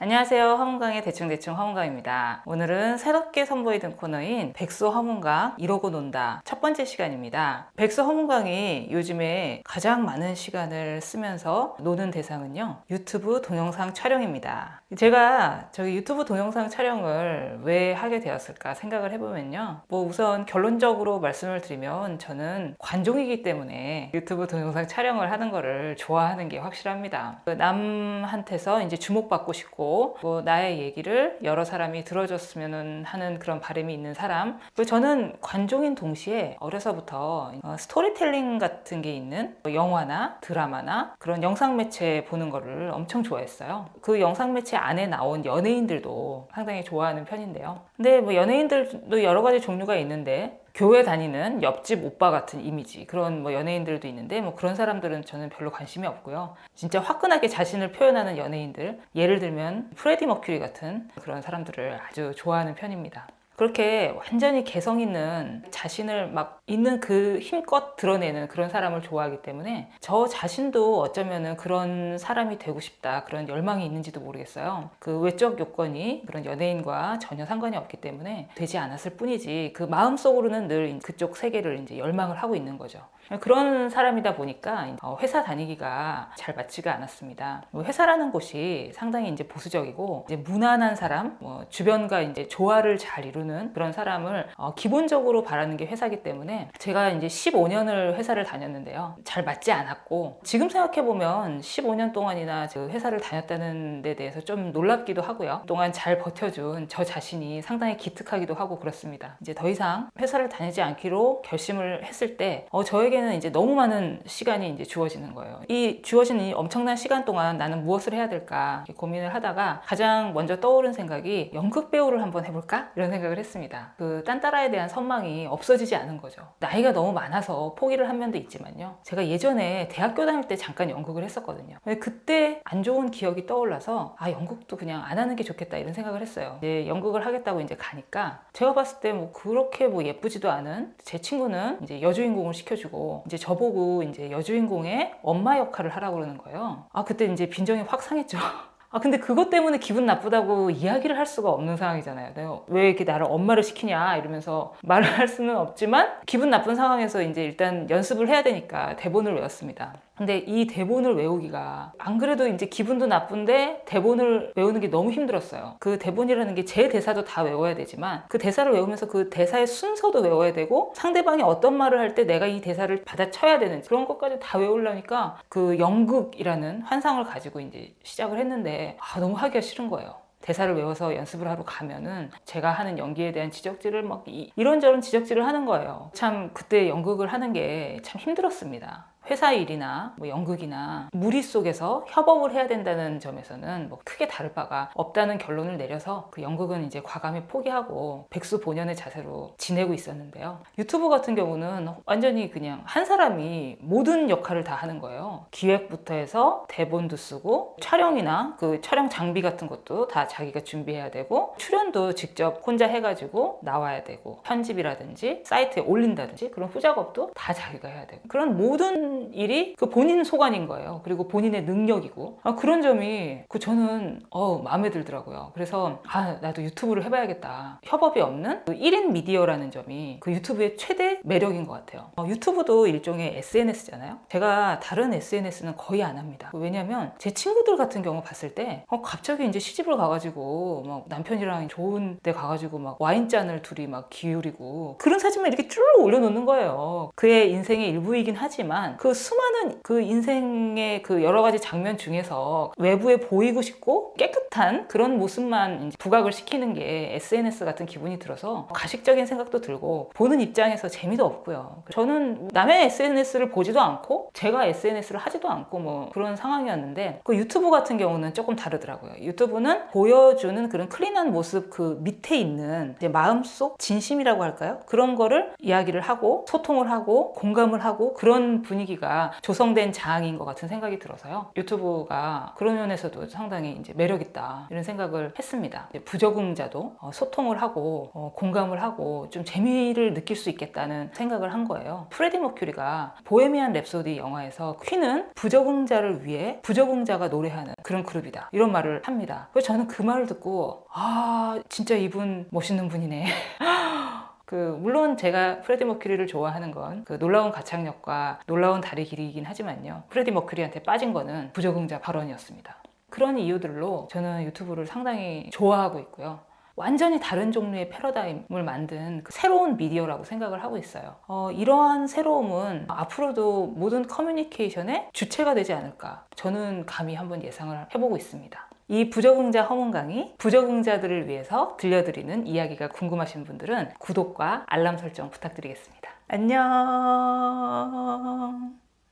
안녕하세요. 화문강의 대충대충 화문강입니다. 오늘은 새롭게 선보이 든 코너인 백수 화문강 이러고 논다 첫 번째 시간입니다. 백수 화문강이 요즘에 가장 많은 시간을 쓰면서 노는 대상은요. 유튜브 동영상 촬영입니다. 제가 저기 유튜브 동영상 촬영을 왜 하게 되었을까 생각을 해보면요. 뭐 우선 결론적으로 말씀을 드리면 저는 관종이기 때문에 유튜브 동영상 촬영을 하는 거를 좋아하는 게 확실합니다. 그 남한테서 이제 주목받고 싶고 뭐 나의 얘기를 여러 사람이 들어줬으면 하는 그런 바람이 있는 사람. 그리고 저는 관종인 동시에 어려서부터 어, 스토리텔링 같은 게 있는 뭐 영화나 드라마나 그런 영상 매체 보는 거를 엄청 좋아했어요. 그 영상 매체 안에 나온 연예인들도 상당히 좋아하는 편인데요. 근데 뭐 연예인들도 여러 가지 종류가 있는데 교회 다니는 옆집 오빠 같은 이미지 그런 뭐 연예인들도 있는데 뭐 그런 사람들은 저는 별로 관심이 없고요. 진짜 화끈하게 자신을 표현하는 연예인들 예를 들면 프레디 머큐리 같은 그런 사람들을 아주 좋아하는 편입니다. 그렇게 완전히 개성 있는 자신을 막 있는 그 힘껏 드러내는 그런 사람을 좋아하기 때문에 저 자신도 어쩌면은 그런 사람이 되고 싶다 그런 열망이 있는지도 모르겠어요. 그 외적 요건이 그런 연예인과 전혀 상관이 없기 때문에 되지 않았을 뿐이지 그 마음속으로는 늘 그쪽 세계를 이제 열망을 하고 있는 거죠. 그런 사람이다 보니까 어, 회사 다니기가 잘 맞지가 않았습니다. 뭐 회사라는 곳이 상당히 이제 보수적이고 이제 무난한 사람, 뭐 주변과 이제 조화를 잘 이루는 그런 사람을 어, 기본적으로 바라는 게 회사기 때문에 제가 이제 15년을 회사를 다녔는데요. 잘 맞지 않았고 지금 생각해 보면 15년 동안이나 그 회사를 다녔다는 데 대해서 좀 놀랍기도 하고요. 동안 잘 버텨준 저 자신이 상당히 기특하기도 하고 그렇습니다. 이제 더 이상 회사를 다니지 않기로 결심을 했을 때 어, 저에게 저에게는 이제 너무 많은 시간이 이제 주어지는 거예요. 이 주어진 이 엄청난 시간 동안 나는 무엇을 해야 될까 고민을 하다가 가장 먼저 떠오른 생각이 연극 배우를 한번 해볼까 이런 생각을 했습니다. 그 딴따라에 대한 선망이 없어지지 않은 거죠. 나이가 너무 많아서 포기를 한 면도 있지만요. 제가 예전에 대학교 다닐 때 잠깐 연극을 했었거든요. 근데 그때 안 좋은 기억이 떠올라서 아 연극도 그냥 안 하는 게 좋겠다 이런 생각을 했어요. 이제 연극을 하겠다고 이제 가니까 제가 봤을 때 뭐 그렇게 뭐 예쁘지도 않은 제 친구는 이제 여주인공을 시켜주고 이제 저보고 이제 여주인공의 엄마 역할을 하라고 그러는 거예요. 아, 그때 이제 빈정이 확 상했죠. 아, 근데 그것 때문에 기분 나쁘다고 이야기를 할 수가 없는 상황이잖아요. 왜 이렇게 나를 엄마를 시키냐 이러면서 말을 할 수는 없지만 기분 나쁜 상황에서 이제 일단 연습을 해야 되니까 대본을 외웠습니다. 근데 이 대본을 외우기가 안 그래도 이제 기분도 나쁜데 대본을 외우는 게 너무 힘들었어요. 그 대본이라는 게 제 대사도 다 외워야 되지만 그 대사를 외우면서 그 대사의 순서도 외워야 되고 상대방이 어떤 말을 할 때 내가 이 대사를 받아쳐야 되는지 그런 것까지 다 외우려니까 그 연극이라는 환상을 가지고 이제 시작을 했는데 아, 너무 하기가 싫은 거예요. 대사를 외워서 연습을 하러 가면은 제가 하는 연기에 대한 지적질을 막 이, 이런저런 지적질을 하는 거예요. 참 그때 연극을 하는 게 참 힘들었습니다. 회사 일이나 뭐 연극이나 무리 속에서 협업을 해야 된다는 점에서는 뭐 크게 다를 바가 없다는 결론을 내려서 그 연극은 이제 과감히 포기하고 백수 본연의 자세로 지내고 있었는데요. 유튜브 같은 경우는 완전히 그냥 한 사람이 모든 역할을 다 하는 거예요. 기획부터 해서 대본도 쓰고 촬영이나 그 촬영 장비 같은 것도 다 자기가 준비해야 되고 출연도 직접 혼자 해가지고 나와야 되고 편집이라든지 사이트에 올린다든지 그런 후작업도 다 자기가 해야 되고 그런 모든 일이 그 본인 소관인 거예요. 그리고 본인의 능력이고 아, 그런 점이 그 저는 어, 마음에 들더라고요. 그래서 아 나도 유튜브를 해봐야겠다. 협업이 없는 그 1인 미디어라는 점이 그 유튜브의 최대 매력인 것 같아요. 어, 유튜브도 일종의 SNS잖아요. 제가 다른 SNS는 거의 안 합니다. 왜냐면 제 친구들 같은 경우 봤을 때 어, 갑자기 이제 시집을 가가지고 막 남편이랑 좋은 데 가가지고 막 와인잔을 둘이 막 기울이고 그런 사진만 이렇게 쭉 올려놓는 거예요. 그의 인생의 일부이긴 하지만 그 수많은 그 인생의 그 여러 가지 장면 중에서 외부에 보이고 싶고 깨끗한 그런 모습만 부각을 시키는 게 SNS 같은 기분이 들어서 가식적인 생각도 들고 보는 입장에서 재미도 없고요. 저는 남의 SNS를 보지도 않고 제가 SNS를 하지도 않고 뭐 그런 상황이었는데 그 유튜브 같은 경우는 조금 다르더라고요. 유튜브는 보여주는 그런 클린한 모습 그 밑에 있는 마음속 진심이라고 할까요? 그런 거를 이야기를 하고 소통을 하고 공감을 하고 그런 분위기 분위기가 조성된 장인 것 같은 생각이 들어서요. 유튜브가 그런 면에서도 상당히 이제 매력 있다 이런 생각을 했습니다. 부적응자도 어, 소통을 하고 어, 공감을 하고 좀 재미를 느낄 수 있겠다는 생각을 한 거예요. 프레디 머큐리가 보헤미안 랩소디 영화에서 퀸은 부적응자를 위해 부적응자가 노래하는 그런 그룹이다 이런 말을 합니다. 그래서 저는 그 말을 듣고 아 진짜 이분 멋있는 분이네. 그 물론 제가 프레디 머큐리를 좋아하는 건 그 놀라운 가창력과 놀라운 다리 길이이긴 하지만요. 프레디 머큐리한테 빠진 거는 부적응자 발언이었습니다. 그런 이유들로 저는 유튜브를 상당히 좋아하고 있고요. 완전히 다른 종류의 패러다임을 만든 그 새로운 미디어라고 생각을 하고 있어요. 어, 이러한 새로움은 앞으로도 모든 커뮤니케이션의 주체가 되지 않을까. 저는 감히 한번 예상을 해보고 있습니다. 이 부적응자 허문강이 부적응자들을 위해서 들려드리는 이야기가 궁금하신 분들은 구독과 알람 설정 부탁드리겠습니다. 안녕.